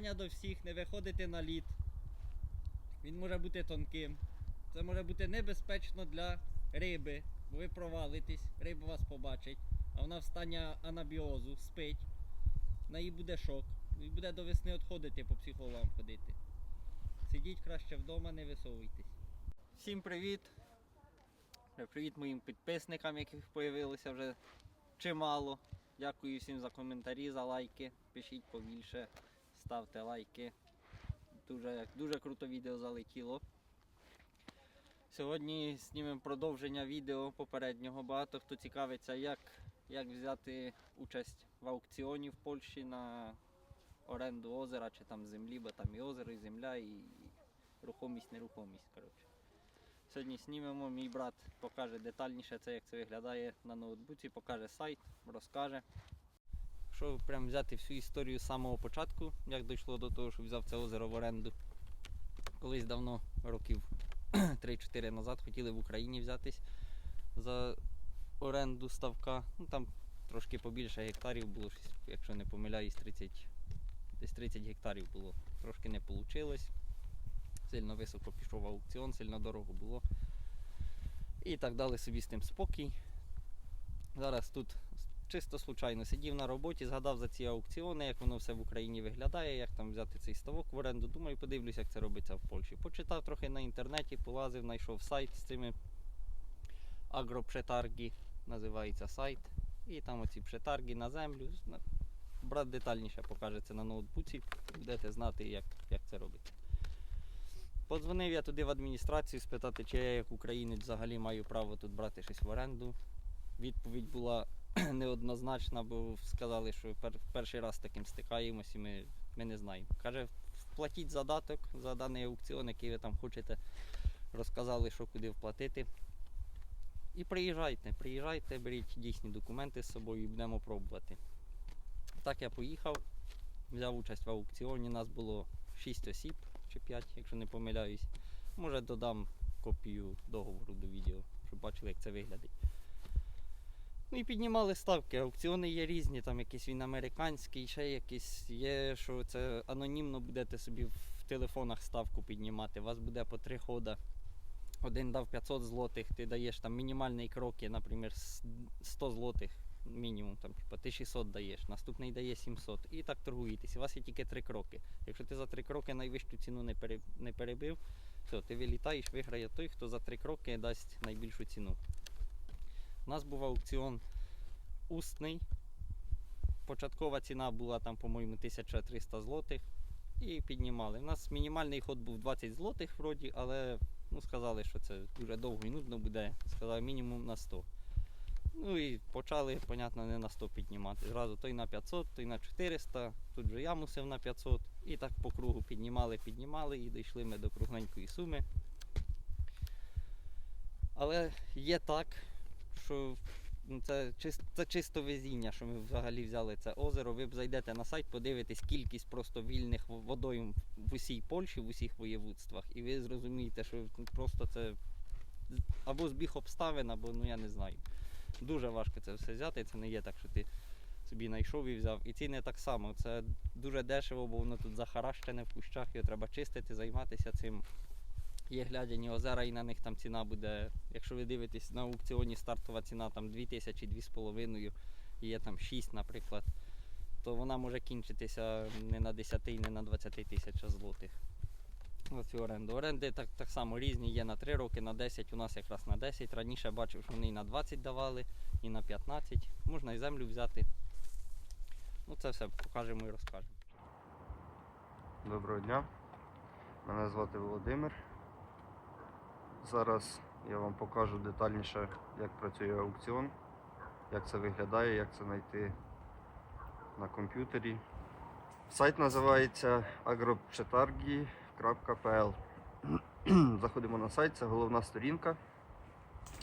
Прохання до всіх не виходити на лід. Він може бути тонким. Це може бути небезпечно для риби, бо ви провалитесь, риба вас побачить, а вона в стані анабіозу, спить. На їй буде шок. І буде до весни відходити по психологам ходити. Сидіть краще вдома, не висовуйтесь. Всім привіт! Привіт моїм підписникам, яких появилося вже чимало. Дякую всім за коментарі, за лайки. Пишіть побільше, ставте лайки. Дуже, дуже круто відео залетіло. Сьогодні знімемо продовження відео попереднього. Багато хто цікавиться, як, як взяти участь в аукціоні в Польщі на оренду озера чи там землі, бо там і озеро, і земля, і рухомість, нерухомість. Коротше. Сьогодні знімемо, мій брат покаже детальніше це, як це виглядає на ноутбуці, покаже сайт, розкаже. Якщо прям взяти всю історію з самого початку, як дійшло до того, що взяв це озеро в оренду. Колись давно, років 3-4 назад, хотіли в Україні взятись за оренду ставка. Ну там трошки побільше гектарів було, якщо не помиляюсь, 30, десь 30 гектарів було. Трошки не вийшло. Сильно високо пішов аукціон, сильно дорого було. І так дали собі з тим спокій. Зараз тут чисто случайно сидів на роботі, згадав за ці аукціони, як воно все в Україні виглядає, як там взяти цей ставок в оренду. Думаю, подивлюсь, як це робиться в Польщі. Почитав трохи на інтернеті, полазив, знайшов сайт з цими агропшетаргі, називається сайт. І там оці пшетаргі на землю. Брат детальніше покаже це на ноутбуці, будете знати, як, як це робиться. Подзвонив я туди в адміністрацію спитати, чи я як українець взагалі маю право тут брати щось в оренду. Відповідь була неоднозначна, бо сказали, що пер, перший раз таким стикаємось і ми, ми не знаємо. Каже, вплатіть задаток за даний аукціон, який ви там хочете. Розказали, що куди вплатити. І приїжджайте, приїжджайте, беріть дійсні документи з собою і будемо пробувати. Так я поїхав, взяв участь в аукціоні. Нас було 6 осіб чи 5, якщо не помиляюсь. Може додам копію договору до відео, щоб бачили, як це виглядить. Ну і піднімали ставки. Аукціони є різні, там якийсь він американський, ще якийсь є, що це анонімно будете собі в телефонах ставку піднімати. Вас буде по три хода. Один дав 500 злотих, ти даєш там мінімальний кроки, наприклад, 100 злотих мінімум, там, типу, ти 600 даєш, наступний дає 700. І так торгуєтесь. У вас є тільки три кроки. Якщо ти за три кроки найвищу ціну не, пере, не перебив, все, ти вилітаєш, виграє той, хто за три кроки дасть найбільшу ціну. У нас був аукціон устний. Початкова ціна була там, по-моєму, 1300 злотих. І піднімали. У нас мінімальний ход був 20 злотих вроді, але ну, сказали, що це дуже довго і нудно буде. Сказали мінімум на 100. Ну і почали, понятно, не на 100 піднімати. Зразу той на 500, той на 400, тут же я мусив на 500. І так по кругу піднімали, піднімали і дійшли ми до кругленької суми. Але є так, що ну, це, це чисто везіння, що ми взагалі взяли це озеро. Ви б зайдете на сайт, подивитесь кількість просто вільних водойм в усій Польщі, в усіх воєводствах, і ви зрозумієте, що ну, просто це або збіг обставин, або ну я не знаю. Дуже важко це все взяти. Це не є так, що ти собі знайшов і взяв. І ціни так само. Це дуже дешево, бо воно тут захаращене в кущах, його треба чистити, займатися цим. Є глядяні озера, і на них там ціна буде, якщо ви дивитесь на аукціоні, стартова ціна там 2000 2,5, і є там 6, наприклад, то вона може кінчитися не на 10 і не на 20 тисяч злотих. За цю оренду. Оренди так, так само різні, є на 3 роки, на 10, у нас якраз на 10. Раніше бачив, що вони і на 20 давали, і на 15. Можна і землю взяти. Ну це все покажемо і розкажемо. Доброго дня. Мене звати Володимир. Зараз я вам покажу детальніше, як працює аукціон, як це виглядає, як це знайти на комп'ютері. Сайт називається agropchetargi.pl Заходимо на сайт, це головна сторінка.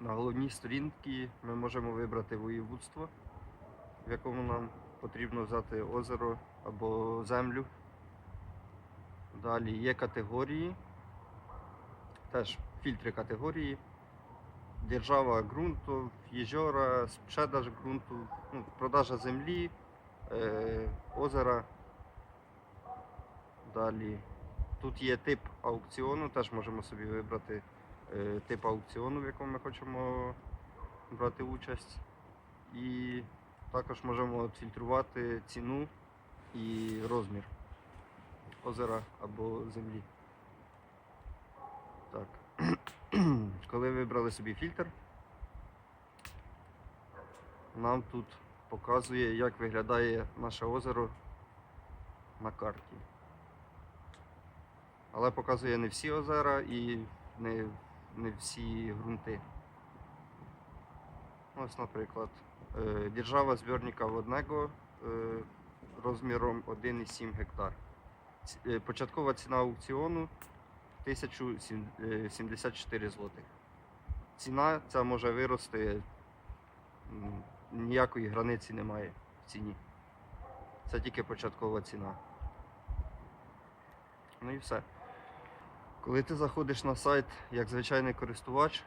На головній сторінці ми можемо вибрати воєводство, в якому нам потрібно взяти озеро або землю. Далі є категорії, теж фільтри категорії. Держава ґрунту, єжора, спrzedаж ґрунту, ну, продажа землі, е, озера. Далі. Тут є тип аукціону, теж можемо собі вибрати е, тип аукціону, в якому ми хочемо брати участь. І також можемо фільтрувати ціну і розмір озера або землі. Коли вибрали собі фільтр, нам тут показує, як виглядає наше озеро на карті. Але показує не всі озера і не, не всі ґрунти. Ось, наприклад, е, держава збірника водного е, розміром 1,7 гектар. Е, Початкова ціна аукціону 1074 злотих. Ціна ця може вирости, ніякої границі немає в ціні. Це тільки початкова ціна. Ну і все. Коли ти заходиш на сайт як звичайний користувач,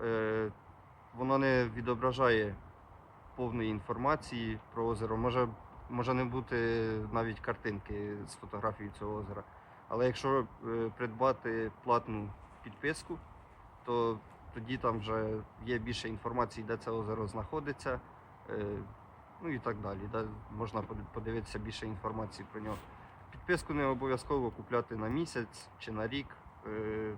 е, воно не відображає повної інформації про озеро. Може, може не бути навіть картинки з фотографією цього озера. Але якщо е, придбати платну підписку, то тоді там вже є більше інформації, де це озеро знаходиться, е, ну і так далі. Можна подивитися більше інформації про нього. Підписку не обов'язково купляти на місяць чи на рік. Е,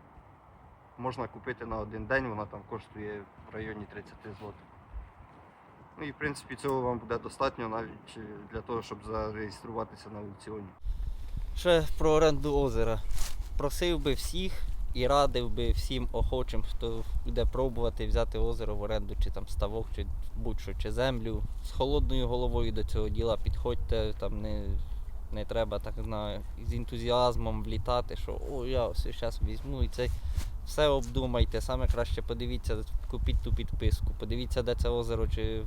Можна купити на один день, вона там коштує в районі 30 злотих. Ну і в принципі цього вам буде достатньо навіть для того, щоб зареєструватися на аукціоні. Ще про оренду озера. Просив би всіх і радив би всім охочим, хто буде пробувати взяти озеро в оренду, чи там ставок, чи будь-що, чи землю. З холодною головою до цього діла підходьте, там не, не треба так знаю, з ентузіазмом влітати, що о, я все зараз візьму і це. Все обдумайте, саме краще подивіться, купіть ту підписку, подивіться, де це озеро, чи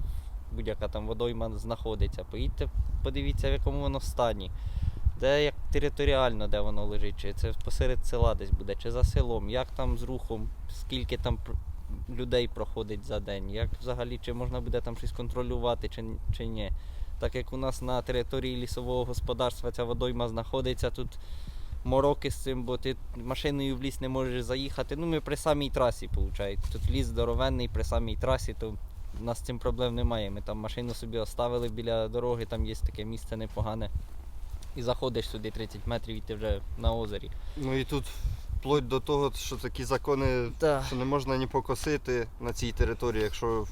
будь-яка там водойма знаходиться. Поїдьте, подивіться, в якому воно стані де як територіально, де воно лежить, чи це посеред села десь буде, чи за селом, як там з рухом, скільки там людей проходить за день, як взагалі чи можна буде там щось контролювати, чи, чи ні. Так як у нас на території лісового господарства ця водойма знаходиться, тут мороки з цим, бо ти машиною в ліс не можеш заїхати. Ну, ми при самій трасі, виходить. Тут ліс здоровенний при самій трасі, то у нас з цим проблем немає. Ми там машину собі оставили біля дороги, там є таке місце непогане. І заходиш сюди 30 метрів і ти вже на озері. Ну і тут вплоть до того, що такі закони, Так. що не можна ні покосити на цій території, якщо,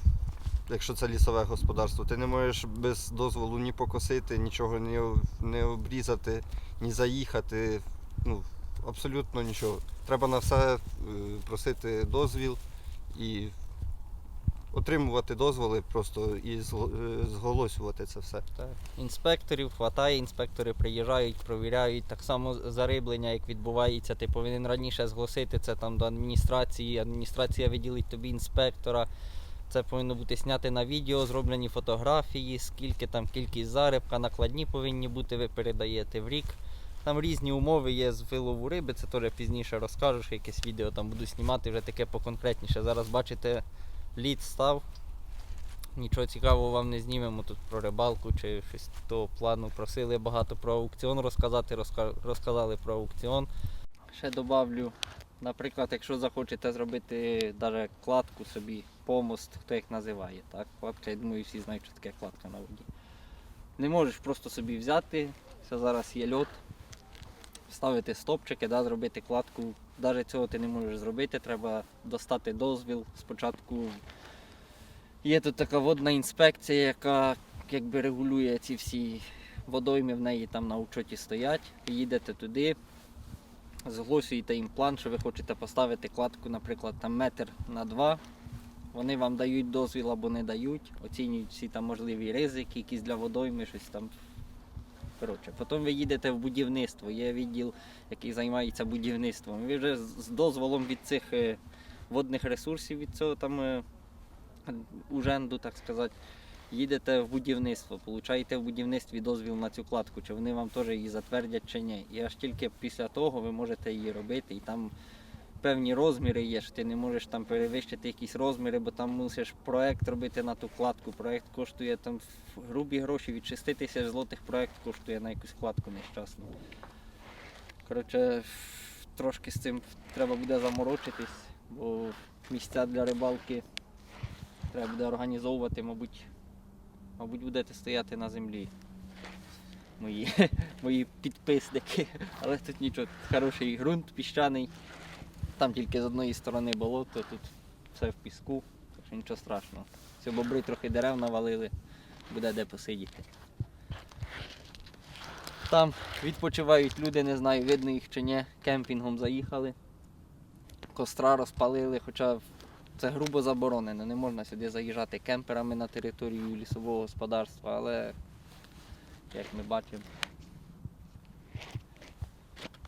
якщо це лісове господарство. Ти не можеш без дозволу ні покосити, нічого не, не обрізати, ні заїхати. Ну, абсолютно нічого. Треба на все е, просити дозвіл і отримувати дозволи просто і е, зголосювати це все. Так. Інспекторів хватає, інспектори приїжджають, провіряють. Так само зариблення, як відбувається, ти повинен раніше зголосити це там до адміністрації. Адміністрація виділить тобі інспектора. Це повинно бути зняти на відео, зроблені фотографії, скільки там кількість зарибка, накладні повинні бути, ви передаєте в рік. Там різні умови є з вилову риби, це теж пізніше розкажеш, якесь відео там буду знімати вже таке поконкретніше. Зараз бачите, лід став. Нічого цікавого вам не знімемо тут про рибалку чи щось того плану. Просили багато про аукціон розказати, розказали про аукціон. Ще добавлю, наприклад, якщо захочете зробити навіть кладку собі, помост, хто як називає, так? Кладка, я думаю, всі знають, що таке кладка на воді. Не можеш просто собі взяти, це зараз є льот, ставити стопчики, да, зробити кладку. Навіть цього ти не можеш зробити, треба достати дозвіл спочатку Є тут така водна інспекція, яка якби регулює ці всі водойми, в неї там на учоті стоять. Їдете туди, зголосуєте їм план, що ви хочете поставити кладку, наприклад, там метр на два. Вони вам дають дозвіл або не дають, оцінюють всі там можливі ризики, якісь для водойми, щось там. Коротше, потім ви їдете в будівництво, є відділ, який займається будівництвом. Ви вже з дозволом від цих е, водних ресурсів, від цього там е, уженду, так сказати, їдете в будівництво, получаєте в будівництві дозвіл на цю кладку, чи вони вам теж її затвердять чи ні. І аж тільки після того ви можете її робити. І там певні розміри є, що ти не можеш там перевищити якісь розміри, бо там мусиш проект робити на ту кладку. Проект коштує там грубі гроші від 6 тисяч злотих проект коштує на якусь кладку нещасну. Коротше, трошки з цим треба буде заморочитись, бо місця для рибалки треба буде організовувати, мабуть, мабуть, будете стояти на землі. Мої, мої підписники. Але тут нічого, хороший ґрунт, піщаний. Там тільки з одної сторони болото, тут все в піску, так що нічого страшного. Все, бобри трохи дерев навалили, буде де посидіти. Там відпочивають люди, не знаю, видно їх чи ні. Кемпінгом заїхали. Костра розпалили, хоча це грубо заборонено. Не можна сюди заїжджати кемперами на територію лісового господарства, але як ми бачимо.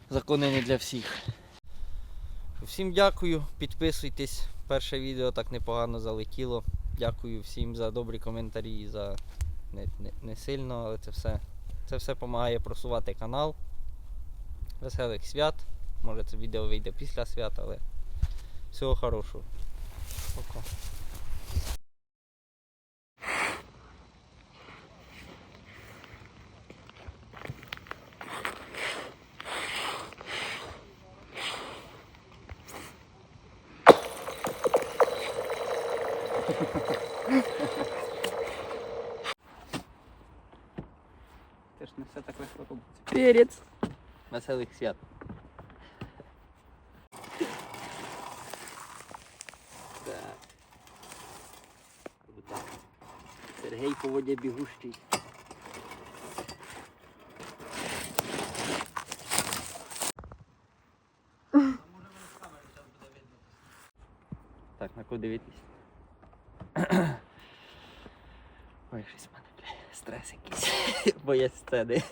Закони не для всіх. Всім дякую, підписуйтесь. Перше відео так непогано залетіло. Дякую всім за добрі коментарі, за не, не, не сильно, але це все. Це все допомагає просувати канал. Веселих свят. Може це відео вийде після свят, але всього хорошого. Пока. Це ж не все так легко робиться. Перец. Веселих свят. Так. Отак. Сергій по воді бігущий. Так, на кого дивитись? Ой, щось в мене бля, стрес якийсь. Боєць сцени.